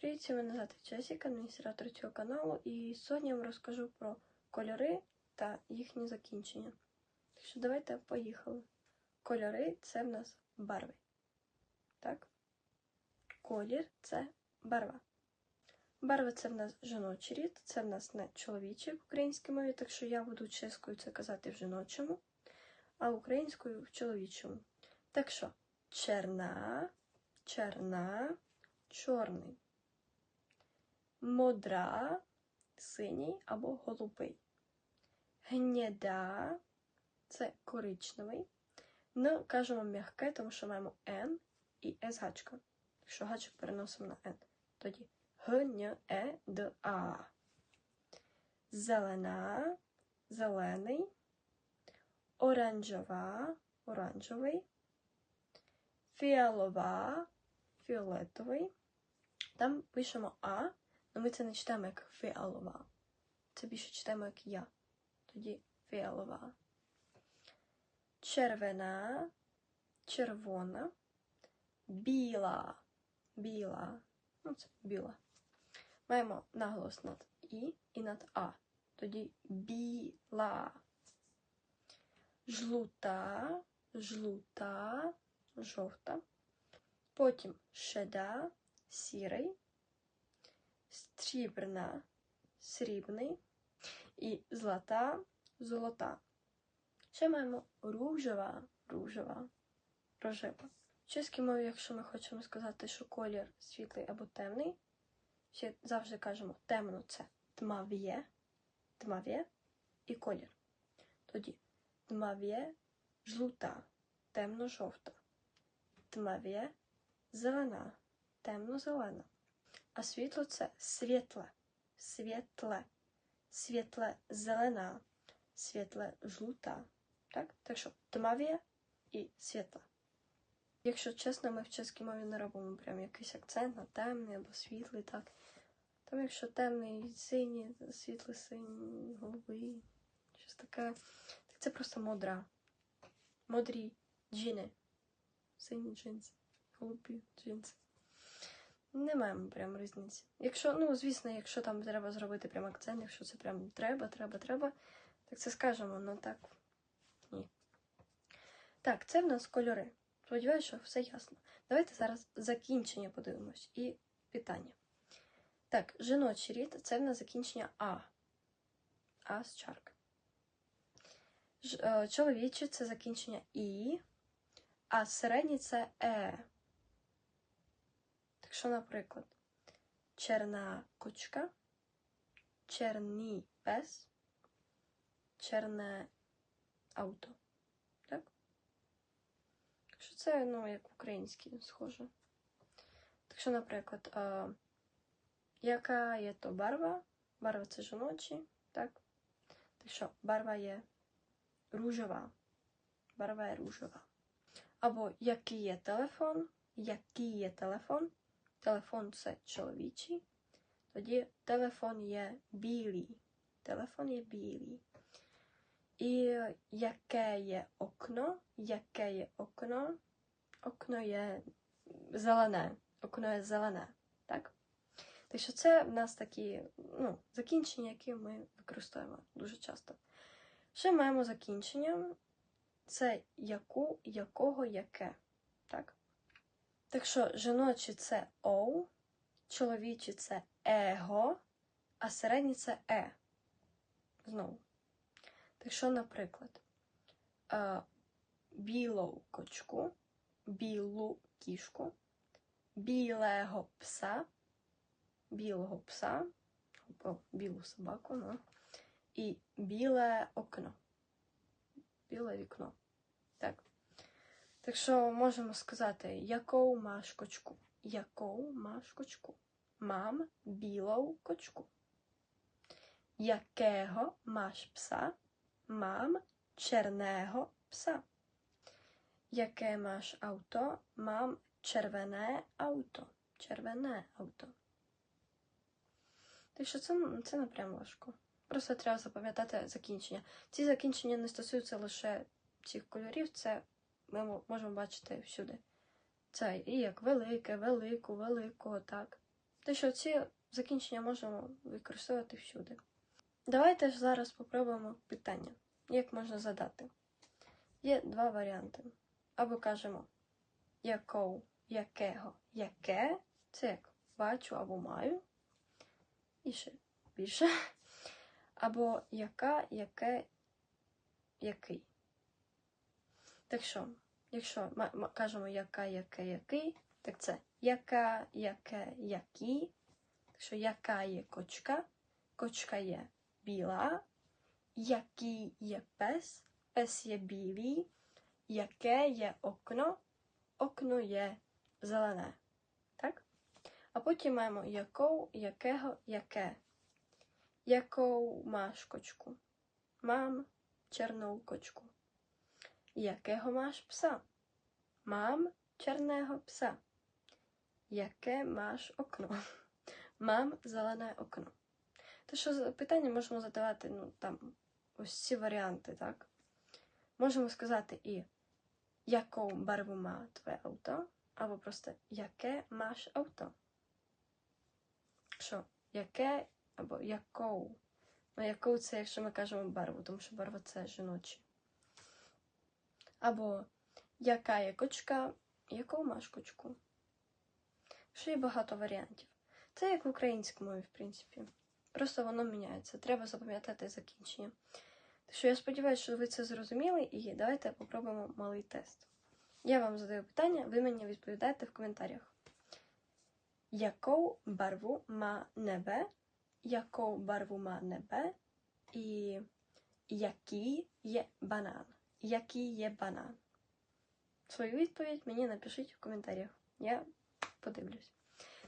Привіт, всім, мене звати Джесіка, адміністратор цього каналу, і сьогодні я вам розкажу про кольори та їхні закінчення. Так що давайте поїхали. Кольори це в нас барви. Так? Колір це барва. Барва це в нас жіночий рід, це в нас не чоловічий в українській мові, так що я буду чеською це казати в жіночому, а українською в чоловічому. Так що черна, черна, чорний модра, синій або голубий. Гнєда це коричневий. Ну, кажемо м'яке, тому що маємо N і S гачка. Якщо гачок переносимо на N. Тоді Г, Н, Е, Д, А. Зелена, зелений, оранжева, оранжевий, фіалова, фіолетовий. Там пишемо А, але ми це не читаємо як фіалова. Це більше читаємо як я. Тоді фіалова. Червона, червона, біла, біла. Ну, це біла. Маємо наголос над І і над А. Тоді біла. Жлута, жлута, жовта. Потім шеда, сірий срібна, срібний і злата, золота. Ще маємо ружева, ружева, рожева. В мові, якщо ми хочемо сказати, що колір світлий або темний, ще завжди кажемо темно це тмав'є, тмав'є і колір. Тоді тмав'є жлута, темно-жовта, тмав'є зелена, темно-зелена. А світло це світле, світле, світле зелена, світле жлута. Так? Так що тмав'є і світле. Якщо чесно, ми в чеській мові не робимо прям якийсь акцент на темний або світлий, так. Там, якщо темний синій, світлий синій, голубий, щось таке, так це просто модра. Модрі джини. Сині джинси, голубі джинси. Не маємо прям різниці. Якщо, ну, звісно, якщо там треба зробити прям акцент, якщо це прям треба, треба, треба, так це скажемо, ну так ні. Так, це в нас кольори. Сподіваюся, що все ясно. Давайте зараз закінчення подивимось і питання. Так, жіночий рід це в нас закінчення А. А з чарки. Ж, чоловічий це закінчення І, а середній це Е. Якщо, наприклад, черна кучка, черний пес, черне авто. Так? Якщо це, ну, як в українській схоже. Так що, наприклад, а, яка є то барва? Барва це жіночі, так? Так що барва є ружова. Барва є ружова. Або який є телефон, який є телефон. Телефон це чоловічий. Тоді телефон є білий. Телефон є білий. І яке є окно? Яке є окно? Окно є зелене. Окно є зелене. Так? Так що це в нас такі ну, закінчення, які ми використовуємо дуже часто. Ще маємо закінчення. Це яку, якого, яке. Так? Так що жіночі це оу, чоловічі це его, а середні це е. Знову. Так що, наприклад, білу кочку, білу кішку, білого пса, білого пса, о, білу собаку, ну, і біле окно. Біле вікно. Так. Так що можемо сказати, яку маєш кочку? Яку маєш кочку? Мам білу кочку. Якого маєш пса? Мам черного пса. Яке маєш авто? Мам червоне авто. Червоне авто. Так що це, це не важко. Просто треба запам'ятати закінчення. Ці закінчення не стосуються лише цих кольорів, це ми можемо бачити всюди. Це і як велике, велику, великого, так. Те, що ці закінчення можемо використовувати всюди. Давайте ж зараз спробуємо питання, як можна задати. Є два варіанти. Або кажемо якого, якого, яке. Це як бачу або маю. І ще більше. Або яка, яке, який. Так що, якщо ми кажемо яка, яке, який, так це яка, яке, які. Так що яка є кочка, кочка є біла, який є пес, пес є білий, яке є окно, окно є зелене. Так? А потім маємо яkou, якого, яке. Яку маєш кочку? Мам чорну кочку. Якого маєш пса? Мам чорного пса. Яке маєш окно? Мам зелене окно. То що питання можемо задавати, ну там ось ці варіанти, так? Можемо сказати і яку барву має твоє авто, або просто яке маєш авто. Що, яке або яку. Ну, яку це, якщо ми кажемо барву, тому що барва це жіночі. Або яка є кочка, яку маєш кочку. Ще є багато варіантів. Це як в українській мові, в принципі. Просто воно міняється. Треба запам'ятати закінчення. Що я сподіваюся, що ви це зрозуміли, і давайте попробуємо малий тест. Я вам задаю питання, ви мені відповідаєте в коментарях. Яку барву ма небе? Яку барву ма небе? І який є банан? Який є банан? Свою відповідь мені напишіть в коментарях. Я подивлюсь.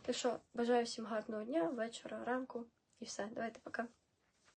Так що бажаю всім гарного дня, вечора, ранку і все. Давайте пока.